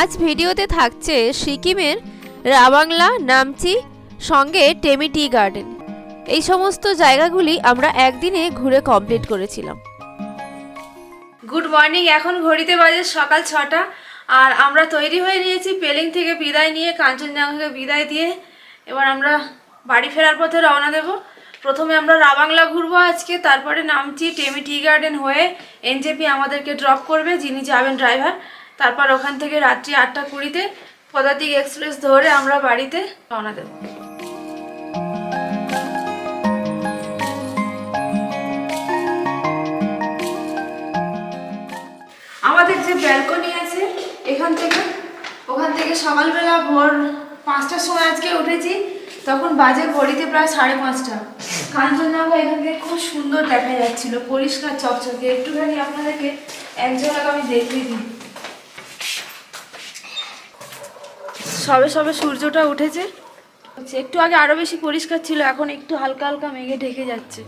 আজ ভিডিওতে থাকছে সিকিমের রাবাংলা, নামচি, সঙ্গে টেমি টি গার্ডেন। এই সমস্ত জায়গাগুলি আমরা একদিনে ঘুরে কমপ্লিট করেছিলাম। গুড মর্নিং, এখন ঘড়িতে বাজে সকাল ছটা, আর আমরা তৈরি হয়ে নিয়েছি পেলিং থেকে বিদায় নিয়ে, কাঞ্চনজঙ্ঘাকে বিদায় দিয়ে। এবার আমরা বাড়ি ফেরার পথে রওনা দেব। প্রথমে আমরা রাবাংলা ঘুরবো আজকে, তারপরে নামছি টেমি টি গার্ডেন হয়ে এনজেপি আমাদেরকে ড্রপ করবে, যিনি যাবেন ড্রাইভার। তারপর ওখান থেকে রাত্রি আটটা কুড়িতে পদাতিক এক্সপ্রেস ধরে আমরা বাড়িতে রওনা দেবো। আমাদের যে ব্যালকনি আছে, এখান থেকে, ওখান থেকে সকালবেলা ভোর পাঁচটার সময় আজকে উঠেছি, তখন বাজে ঘড়িতে প্রায় সাড়ে পাঁচটা। কাঞ্চনজঙ্ঘা এখান থেকে খুব সুন্দর দেখা যাচ্ছিল, পরিষ্কার, চকচকে। একটুখানি আপনাদেরকে এক ঝলক আমি দেখিয়ে দিই। সবে সবে সূর্যটা উঠেছে। একটু আগে আরও বেশি পরিষ্কার ছিল, এখন একটু হালকা হালকা মেঘে ঢেকে যাচ্ছে।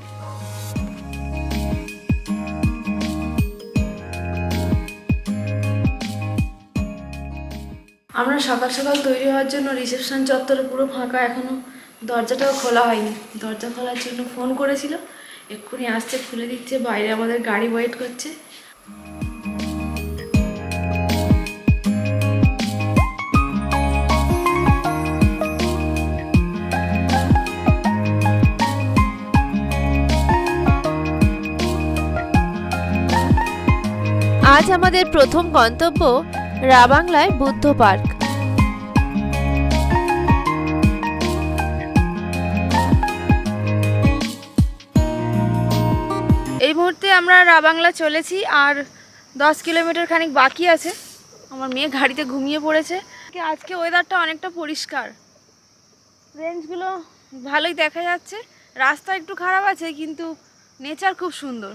আমরা সকাল সকাল তৈরি হওয়ার জন্য রিসেপশন চত্বরে পুরো ফাঁকা, এখনও দরজাটাও খোলা হয়নি। দরজা খোলার জন্য ফোন করেছিল, এক্ষুনি আসছে, খুলে দিচ্ছে, বাইরে আমাদের গাড়ি ওয়েট করছে। আজ আমাদের প্রথম গন্তব্য রাবাংলায় বুদ্ধ পার্ক। এই মুহূর্তে আমরা রাবাংলা চলেছি আর দশ কিলোমিটার খানিক বাকি আছে। আমার মেয়ে গাড়িতে ঘুমিয়ে পড়েছে। আজকে ওয়েদারটা অনেকটা পরিষ্কার। রেঞ্জগুলো ভালোই দেখা যাচ্ছে। রাস্তা একটু খারাপ আছে, কিন্তু নেচার খুব সুন্দর।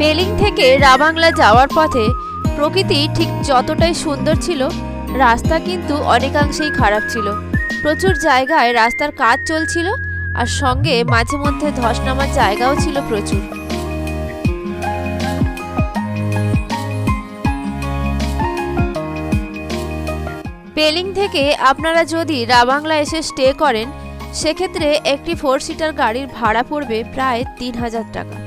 পেলিং থেকে রাবাংলা যাওয়ার পথে প্রকৃতি ঠিক যতটাই সুন্দর ছিল, রাস্তা কিন্তু অনেকাংশেই খারাপ ছিল। প্রচুর জায়গায় রাস্তার কাজ চলছিল আর সঙ্গে মাঝে মধ্যে ধস নামার জায়গাও ছিল প্রচুর। পেলিং থেকে আপনারা যদি রাবাংলা এসে স্টে করেন, সেক্ষেত্রে একটি ফোর সিটার গাড়ির ভাড়া পড়বে প্রায় তিন হাজার টাকা।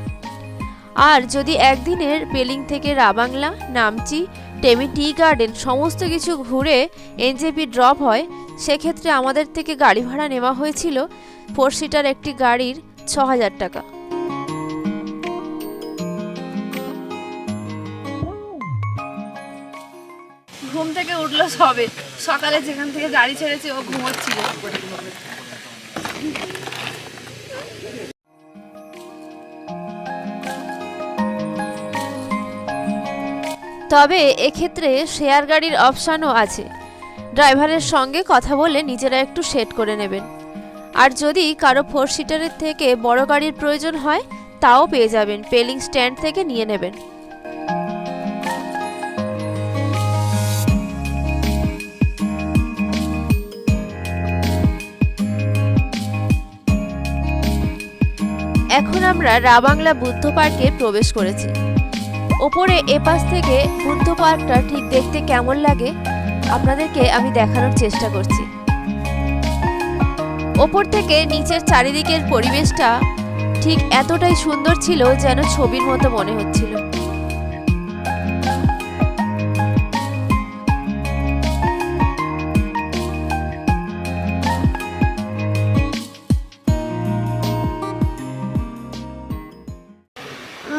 আর যদি একদিনের পেলিং থেকে রাবাংলা, নামচি, টেমি টি গার্ডেন সমস্ত কিছু ঘুরে এনজেপি ড্রপ হয়, সেক্ষেত্রে আমাদের থেকে গাড়ি ভাড়া নেওয়া হয়েছিল ফোর সিটার একটি গাড়ির ছ হাজার টাকা। ঘুম থেকে উঠল সবে। সকালে যেখান থেকে গাড়ি ছেড়েছে, ও ঘুমোচ্ছিল। তবে এক্ষেত্রে শেয়ার গাড়ির অপশানও আছে। ড্রাইভারের সঙ্গে কথা বলে নিজেরা একটু সেট করে নেবেন। আর যদি কারও ফোর সিটারের থেকে বড় গাড়ির প্রয়োজন হয়, তাও পেয়ে যাবেন। পেলিং স্ট্যান্ড থেকে নিয়ে নেবেন। এখন আমরা রাবাংলা বুদ্ধ পার্কে প্রবেশ করেছি। ওপরে এপাশ থেকে বুদ্ধ পার্কটা ঠিক দেখতে কেমন লাগে, আপনাদেরকে আমি দেখানোর চেষ্টা করছি। ওপর থেকে নিচের চারিদিকের পরিবেশটা ঠিক এতটাই সুন্দর ছিল যেন ছবির মতো মনে হচ্ছিল।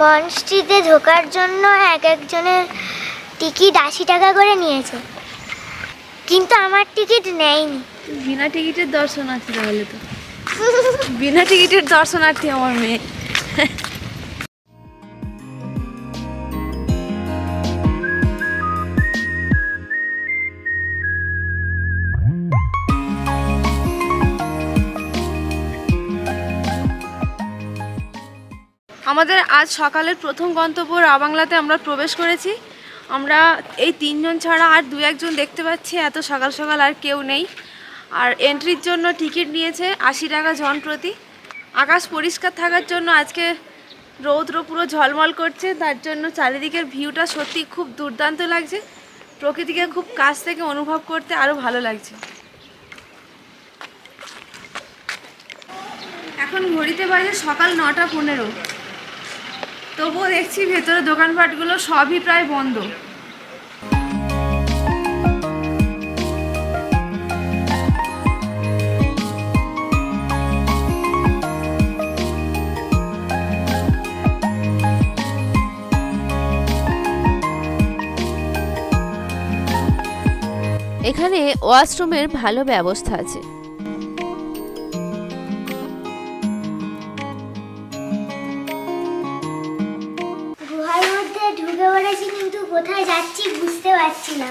মনস্ট্রিতে ঢোকার জন্য এক একজনের টিকিট আশি টাকা করে নিয়েছে। কিন্তু আমার টিকিট নেয়নি। বিনা টিকিটের দর্শনার্থী তাহলে তো। বিনা টিকিটের দর্শনার্থী আমার মেয়ে। আমাদের আজ সকালের প্রথম গন্তব্য রাবাংলাতে আমরা প্রবেশ করেছি। আমরা এই তিনজন ছাড়া আর দু একজন দেখতে পাচ্ছি, এত সকাল সকাল আর কেউ নেই। আর এন্ট্রির জন্য টিকিট নিয়েছে আশি টাকা জন প্রতি। আকাশ পরিষ্কার থাকার জন্য আজকে রৌদ্র পুরো ঝলমল করছে, তার জন্য চারিদিকের ভিউটা সত্যি খুব দুর্দান্ত লাগছে। প্রকৃতিকে খুব কাছ থেকে অনুভব করতে আরও ভালো লাগছে। এখন ঘড়িতে বাজে সকাল নটা পনেরো। তবুও দেখছি ভেতরে দোকানপাটগুলো সবই প্রায় বন্ধ। এখানে ওয়াশরুমের ভালো ব্যবস্থা আছে। পড়েছি কিন্তু কোথায় যাচ্ছি বুঝতে পারছি না।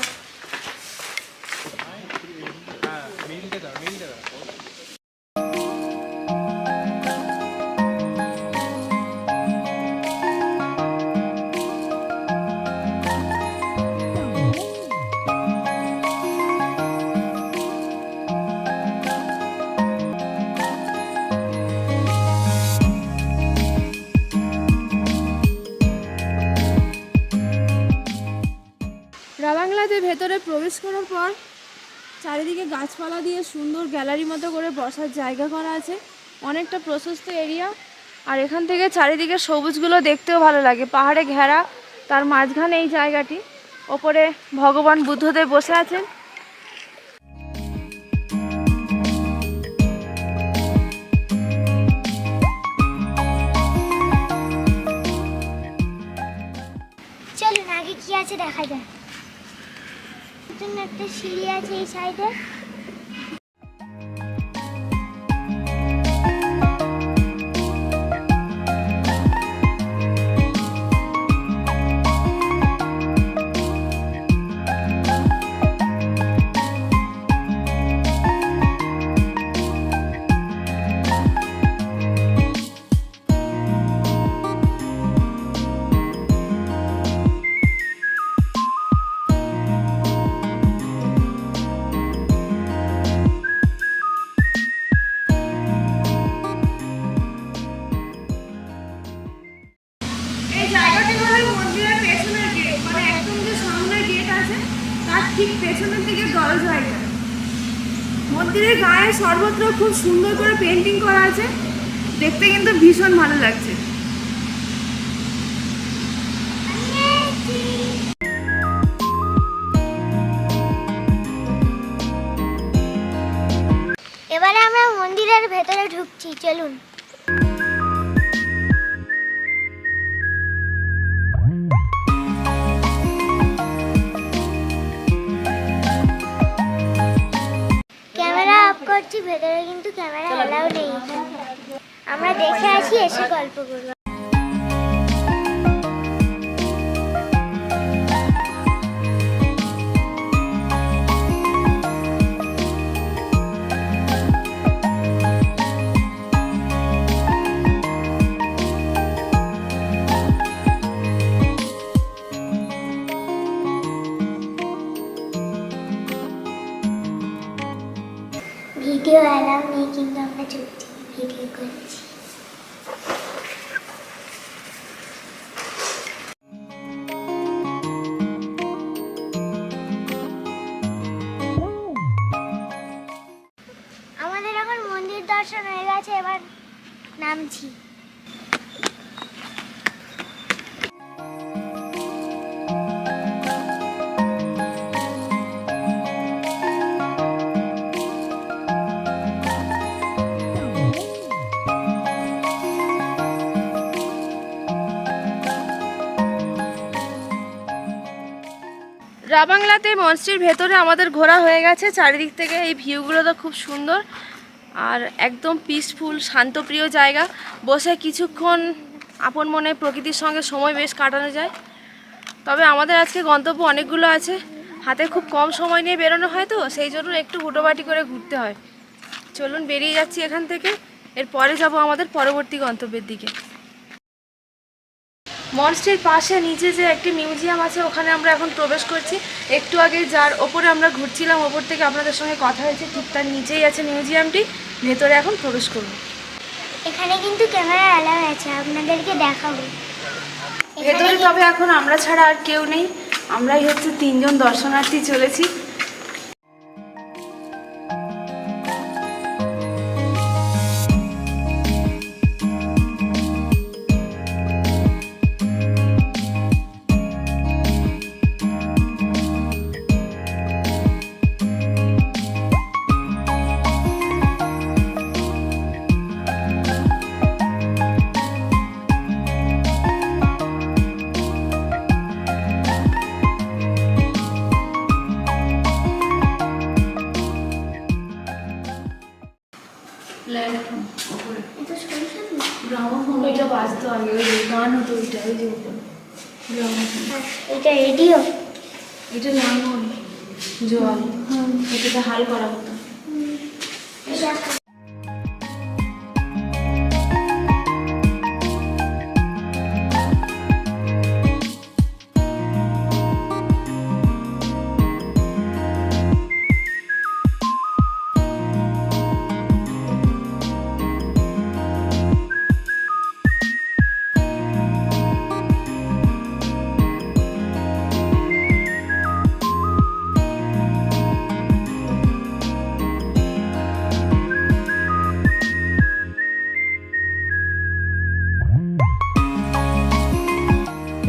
প্রবেশ করার পর চারিদিকে গাছপালা দিয়ে সুন্দর গ্যালারি মতো করে বসার জায়গা করা আছে। অনেকটা প্রশস্ত এরিয়া। আর এখান থেকে চারিদিকে সবুজগুলো দেখতেও ভালো লাগে। পাহাড়ে ঘেরা, তার মাঝখানে এই জায়গাটি। ওপরে ভগবান বুদ্ধদেব বসে আছেন। দেখা যাক। জন্য একটা সিঁড়ি আছে এই সাইডে ঠিক পেছনের দিকে দরজা এটা মন্দিরের গায়ে সর্বত্র খুব সুন্দর করে পেন্টিং করা আছে। দেখতে কিন্তু ভীষণ ভালো লাগছে। এবারে আমরা মন্দিরের ভেতরে ঢুকছি, চলুন। নেই। আমরা দেখে আসি এসে গল্প করব রাবাংলাতে মঞ্চটির ভেতরে আমাদের ঘোরা হয়ে গেছে। চারিদিক থেকে এই ভিউগুলো তো খুব সুন্দর। আর একদম পিসফুল শান্তপ্রিয় জায়গা। বসে কিছুক্ষণ আপন মনে প্রকৃতির সঙ্গে সময় বেশ কাটানো যায়। তবে আমাদের আজকে গন্তব্য অনেকগুলো আছে। হাতে খুব কম সময় নিয়ে বেরোনো হয় তো, সেই জন্য একটু হুটোবাটি করে ঘুরতে হয়। চলুন, বেরিয়ে যাচ্ছি এখান থেকে। এরপরে যাব আমাদের পরবর্তী গন্তব্যের দিকে। মনস্ট্রির পাশে নিচে যে একটি মিউজিয়াম আছে ওখানে আমরা এখন প্রবেশ করছি। একটু আগে যার ওপরে আমরা ঘুরছিলাম ওপর থেকে আপনাদের সঙ্গে কথা হয়েছে ঠিক তার নিচেই আছে মিউজিয়ামটি। ভেতরে এখন প্রবেশ করব। এখানে কিন্তু ক্যামেরা অ্যালাউ আছে আপনাদেরকে দেখাবো। ভেতরে তবে এখন আমরা ছাড়া আর কেউ নেই। আমরাই হচ্ছে তিনজন দর্শনার্থী চলেছি। জল এটাকে হাল করা হতো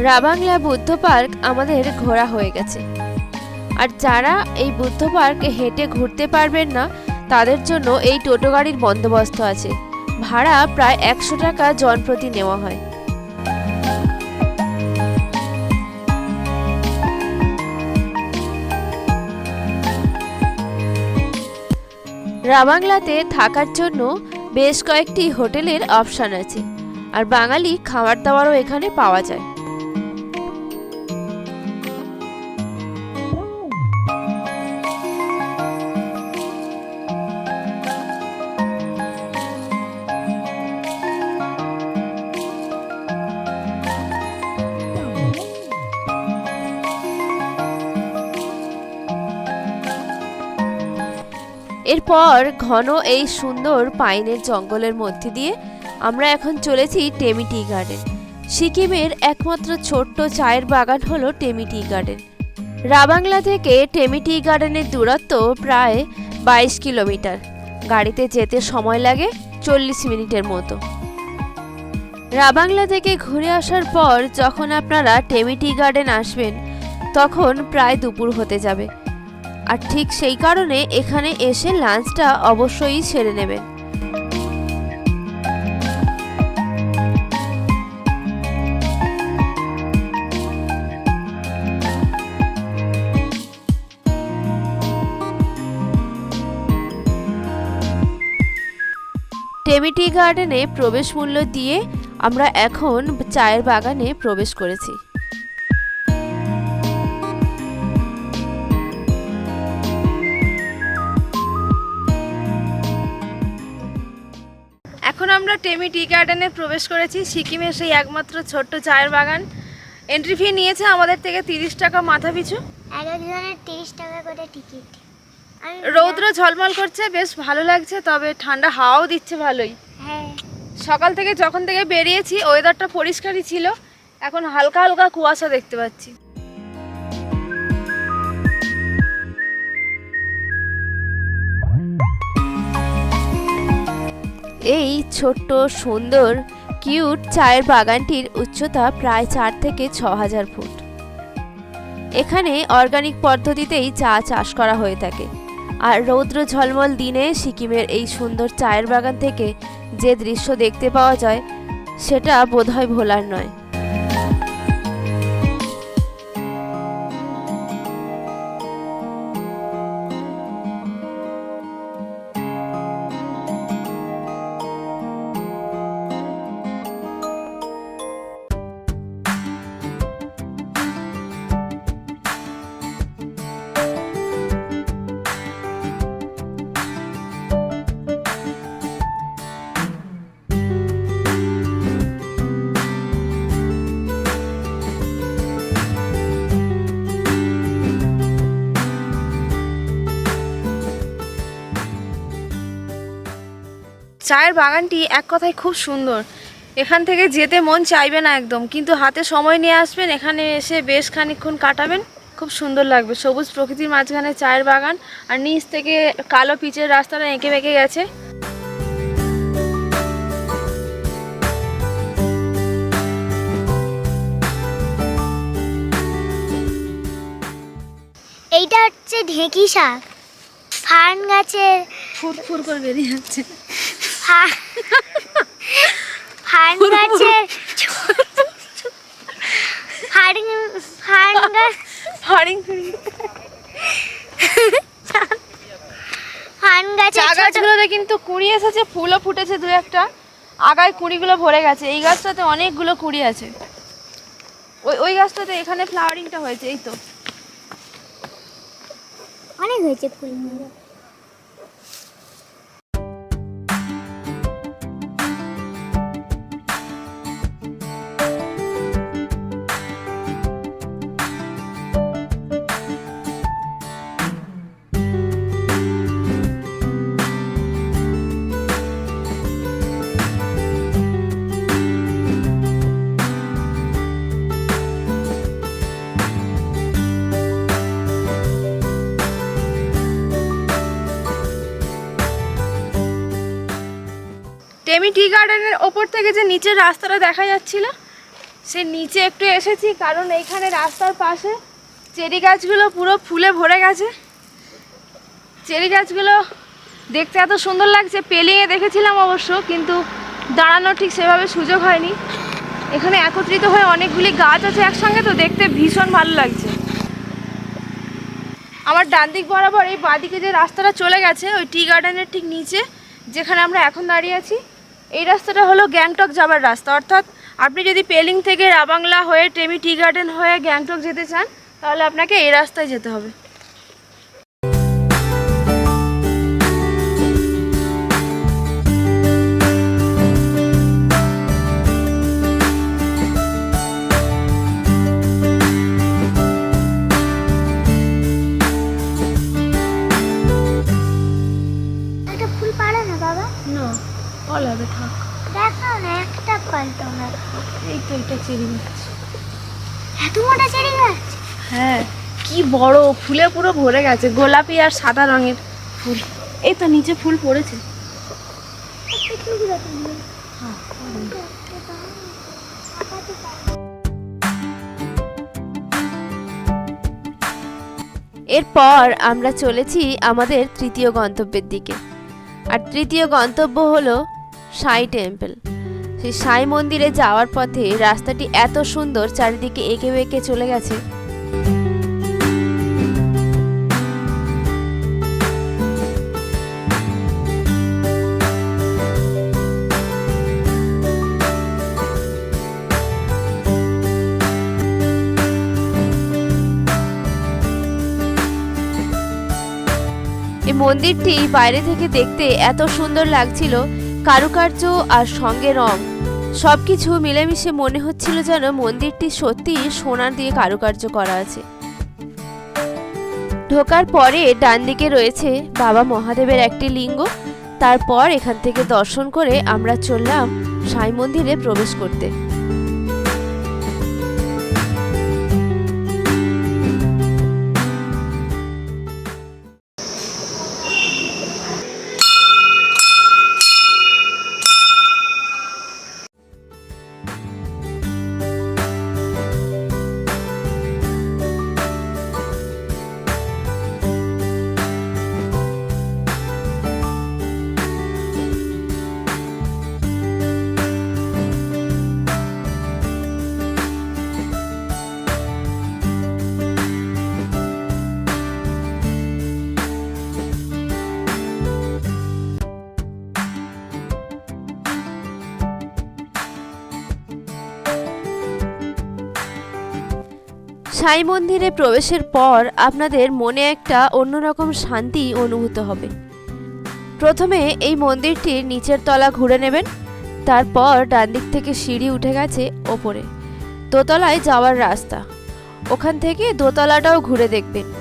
রাবাংলা বুদ্ধ পার্ক আমাদের ঘোরা হয়ে গেছে। আর যারা এই বুদ্ধ পার্কে হেঁটে ঘুরতে পারবেন না, তাদের জন্য এই টোটো গাড়ির বন্দোবস্ত আছে। ভাড়া প্রায় একশো টাকা জনপ্রতি নেওয়া হয়। রাবাংলাতে থাকার জন্য বেশ কয়েকটি হোটেলের অপশান আছে। আর বাঙালি খাবার দাবারও এখানে পাওয়া যায়। এরপর ঘন এই সুন্দর পাইনের জঙ্গলের মধ্যে দিয়ে আমরা এখন চলেছি টেমি টি গার্ডেন। সিকিমের একমাত্র ছোট্ট চায়ের বাগান হলো টেমি টি গার্ডেন। রাবাংলা থেকে টেমি টি গার্ডেনের দূরত্ব প্রায় বাইশ কিলোমিটার। গাড়িতে যেতে সময় লাগে চল্লিশ মিনিটের মতো। রাবাংলা থেকে ঘুরে আসার পর যখন আপনারা টেমি টি গার্ডেন আসবেন, তখন প্রায় দুপুর হতে যাবে। আর ঠিক সেই কারণে এখানে এসে লাঞ্চটা অবশ্যই সেরে নেবেন টেমিটি গার্ডেনে প্রবেশ মূল্য দিয়ে আমরা এখন চায়ের বাগানে প্রবেশ করেছি। এখন আমরা টেমি টি গার্ডেনে প্রবেশ করেছি। সিকিমের সেই একমাত্র ছোট্ট চায়ের বাগান। এন্ট্রি ফি নিয়েছে আমাদের থেকে তিরিশ টাকা মাথা পিছু একজনের তিরিশ টাকা করে টিকিট। রৌদ্র ঝলমল করছে বেশ ভালো লাগছে তবে ঠান্ডা হাওয়াও দিচ্ছে ভালোই। হ্যাঁ। সকাল থেকে যখন থেকে বেরিয়েছি ওয়েদারটা পরিষ্কারই ছিল। এখন হালকা হালকা কুয়াশা দেখতে পাচ্ছি। এই ছোট্ট, সুন্দর, কিউট চায়ের বাগানটির উচ্চতা প্রায় চার থেকে ছ হাজার ফুট। এখানে অর্গানিক পদ্ধতিতেই চা চাষ করা হয়ে থাকে। আর রৌদ্র ঝলমল দিনে সিকিমের এই সুন্দর চায়ের বাগান থেকে যে দৃশ্য দেখতে পাওয়া যায়, সেটা বোধহয় ভোলার নয়। চায়ের বাগানটি এক কথায় খুব সুন্দর। এখান থেকে যেতে মন চাইবে না একদম কিন্তু হাতে সময় নিয়ে আসবেন এখানে এসে বেশ খানিকক্ষণ কাটাবেন খুব সুন্দর লাগবে। সবুজ প্রকৃতির মাঝখানে চায়ের বাগান আর নিচ থেকে কালো পিচের রাস্তাটা এঁকে বেঁকে গেছে। এইটা হচ্ছে ঢেঁকি শাক। ফার্ন গাছের ফুর ফুর করে বেরিয়ে যাচ্ছে। ফা- ফার্ন গাছের ফার্ন ফার্ন গাছ ফুরিং ফার্ন গাছের চা ছোট গাছগুলোতে কিন্তু কুড়ি এসেছে ফুলও ফুটেছে দু একটা। আগায় কুড়িগুলো ভরে গেছে। এই গাছটাতে অনেকগুলো কুড়ি আছে। ওই ওই গাছটাতে এখানে ফ্লাওয়ারিংটা হয়েছে এই তো। অনেক হয়েছে ফুল। টেমি টি গার্ডেনের ওপর থেকে যে নিচের রাস্তাটা দেখা যাচ্ছিল, সে নিচে একটু এসেছি, কারণ এইখানে রাস্তার পাশে চেরি গাছগুলো পুরো ফুলে ভরে গেছে। চেরি গাছগুলো দেখতে এত সুন্দর লাগছে, পেলিংয়ে দেখেছিলাম অবশ্য, কিন্তু দাঁড়ানোর ঠিক সেভাবে সুযোগ হয়নি। এখানে একত্রিত হয়ে অনেকগুলি গাছ আছে একসঙ্গে, তো দেখতে ভীষণ ভালো লাগছে। আমার ডান দিক বরাবর এই বাঁদিকে যে রাস্তাটা চলে গেছে, ওই টি গার্ডেনের ঠিক নিচে, যেখানে আমরা এখন দাঁড়িয়ে আছি এই রাস্তাটা হলো গ্যাংটক যাবার রাস্তা। অর্থাৎ আপনি যদি পেলিং থেকে রাবাংলা হয়ে টেমি টি গার্ডেন হয়ে গ্যাংটক যেতে চান, তাহলে আপনাকে এই রাস্তায় যেতে হবে। চেরি গাছ এত মোটা চেরি গাছ হ্যাঁ কি বড় ফুলে পুরো ভরে গেছে গোলাপি আর সাদা রঙের ফুল। এই তো নিচে ফুল পড়েছে। এরপর আমরা চলেছি আমাদের তৃতীয় গন্তব্যের দিকে। আর তৃতীয় গন্তব্য হলো সাই টেম্পল। সেই সাই মন্দিরে যাওয়ার পথে রাস্তাটি এত সুন্দর, চারিদিকে এঁকে বেঁকে চলে গেছে। এই মন্দিরটি বাইরে থেকে দেখতে এত সুন্দর লাগছিল, কারুকার্য আর সঙ্গে রং। সব কিছু মিলেমিশে মনে হচ্ছিল যেন মন্দিরটি সত্যি সোনার দিয়ে কারুকার্য করা আছে। ঢোকার পরে ডান দিকে রয়েছে বাবা মহাদেবের একটি লিঙ্গ। তারপর এখান থেকে দর্শন করে আমরা চললাম সাই মন্দিরে প্রবেশ করতে। সাই মন্দিরে প্রবেশের পর আপনাদের মনে একটা অন্যরকম শান্তি অনুভূত হবে। প্রথমে এই মন্দিরটির নিচের তলা ঘুরে নেবেন, তারপর ডান দিক থেকে সিঁড়ি উঠে গেছে ওপরে, দোতলায় যাওয়ার রাস্তা। ওখান থেকে দোতলাটাও ঘুরে দেখবেন।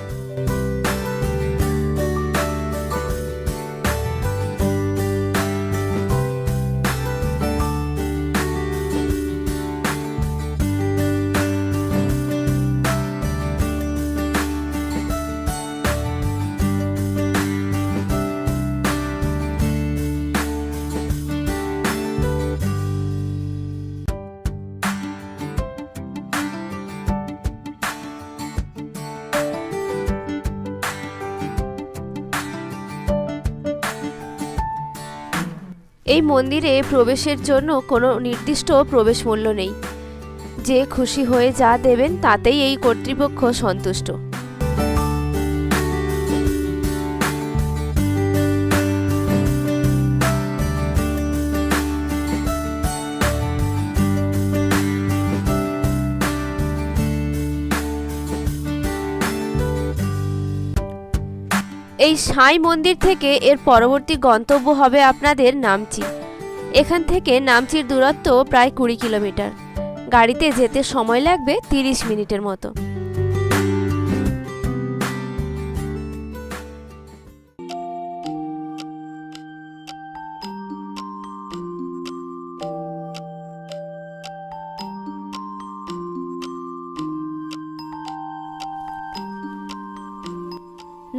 এই মন্দিরে প্রবেশের জন্য কোনো নির্দিষ্ট প্রবেশ মূল্য নেই। যে খুশি হয়ে যা দেবেন, তাতেই এই কর্তৃপক্ষ সন্তুষ্ট। সাই মন্দির থেকে এর পরবর্তী গন্তব্য হবে আপনাদের নামচি। এখান থেকে নামচির দূরত্ব প্রায় কুড়ি কিলোমিটার। গাড়িতে যেতে সময় লাগবে তিরিশ মিনিটের মতো।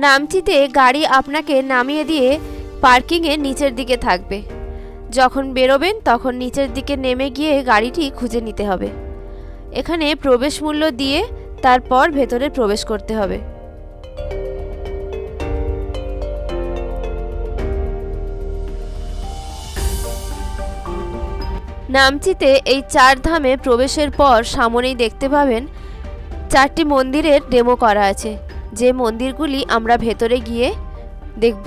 নামচিতে গাড়ি আপনাকে নামিয়ে দিয়ে পার্কিংয়ের নিচের দিকে থাকবে। যখন বেরোবেন, তখন নিচের দিকে নেমে গিয়ে গাড়িটি খুঁজে নিতে হবে। এখানে প্রবেশ মূল্য দিয়ে তারপর ভেতরে প্রবেশ করতে হবে। নামচিতে এই চার ধামে প্রবেশের পর সামনেই দেখতে পাবেন, চারটি মন্দিরের ডেমো করা আছে। যে মন্দিরগুলি আমরা ভেতরে গিয়ে দেখব।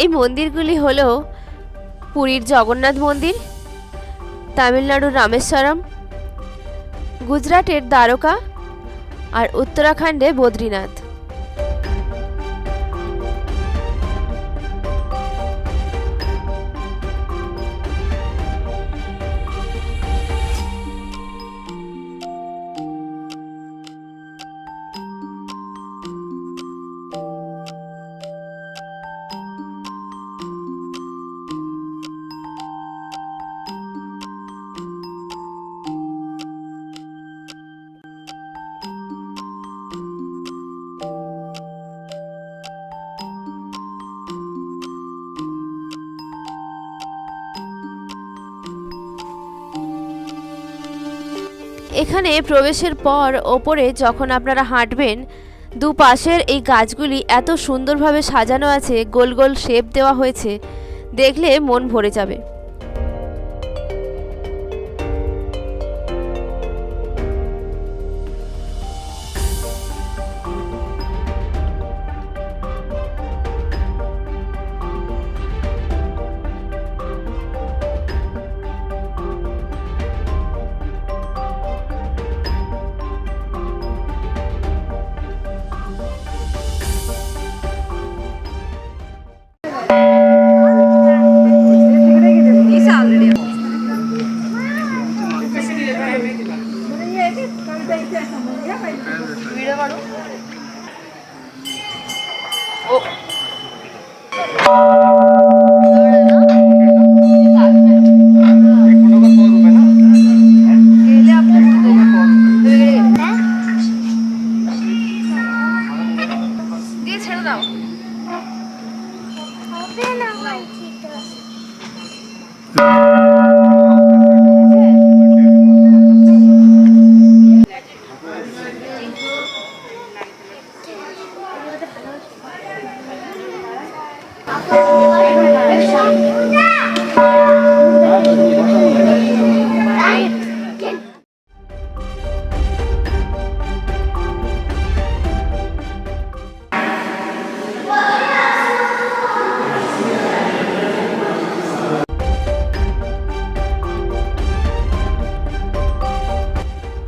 এই মন্দিরগুলি হল পুরীর জগন্নাথ মন্দির তামিলনাড়ুর রামেশ্বরম, গুজরাটের দ্বারকা আর উত্তরাখণ্ডে বদ্রীনাথ। এখানে প্রবেশের পর ওপরে যখন আপনারা হাঁটবেন, দুপাশের এই গাছগুলি এত সুন্দরভাবে সাজানো আছে, গোল গোল শেপ দেওয়া হয়েছে, দেখলে মন ভরে যাবে।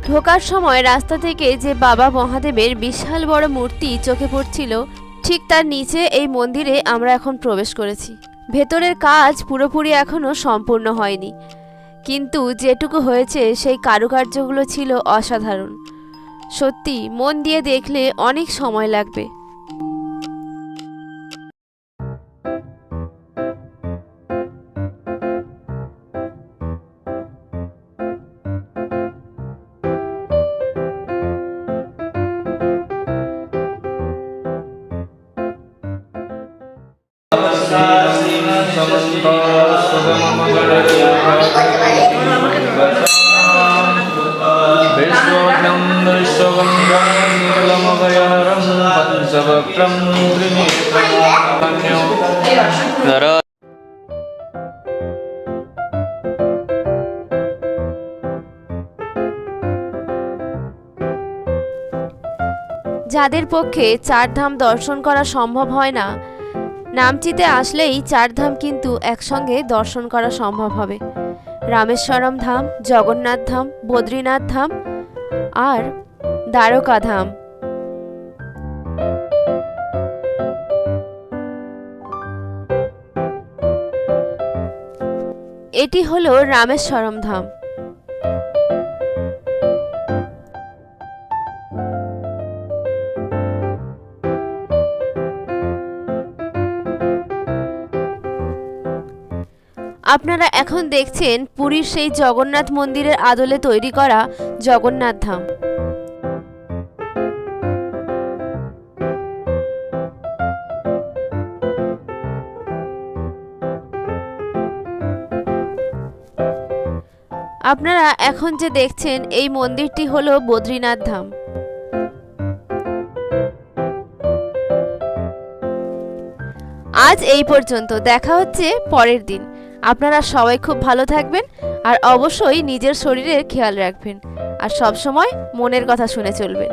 ঢোকার সময় রাস্তা থেকে যে বাবা মহাদেবের বিশাল বড় মূর্তি চোখে পড়ছিল, ঠিক তার নিচে এই মন্দিরে আমরা এখন প্রবেশ করেছি। ভেতরের কাজ পুরোপুরি এখনও সম্পূর্ণ হয়নি। কিন্তু যেটুকু হয়েছে, সেই কারুকার্যগুলো ছিল অসাধারণ। সত্যি, মন দিয়ে দেখলে অনেক সময় লাগবে। যাদের পক্ষে চারধাম দর্শন করা সম্ভব হয় না নামচিতে আসলেই চারধাম কিন্তু একসঙ্গে দর্শন করা সম্ভব হবে। রামেশ্বরম ধাম জগন্নাথ ধাম বদ্রীনাথ ধাম আর দ্বারকা ধাম এটি হলো রামেশ্বরম ধাম। আপনারা এখন দেখছেন পুরীর সেই জগন্নাথ মন্দিরের আদলে তৈরি করা জগন্নাথ ধাম। আপনারা এখন যে দেখছেন, এই মন্দিরটি হলো বদ্রীনাথ ধাম। আজ এই পর্যন্ত, দেখা হচ্ছে পরের দিন। আপনারা সবাই খুব ভালো থাকবেন আর অবশ্যই নিজের শরীরের খেয়াল রাখবেন। আর সবসময় মনের কথা শুনে চলবেন।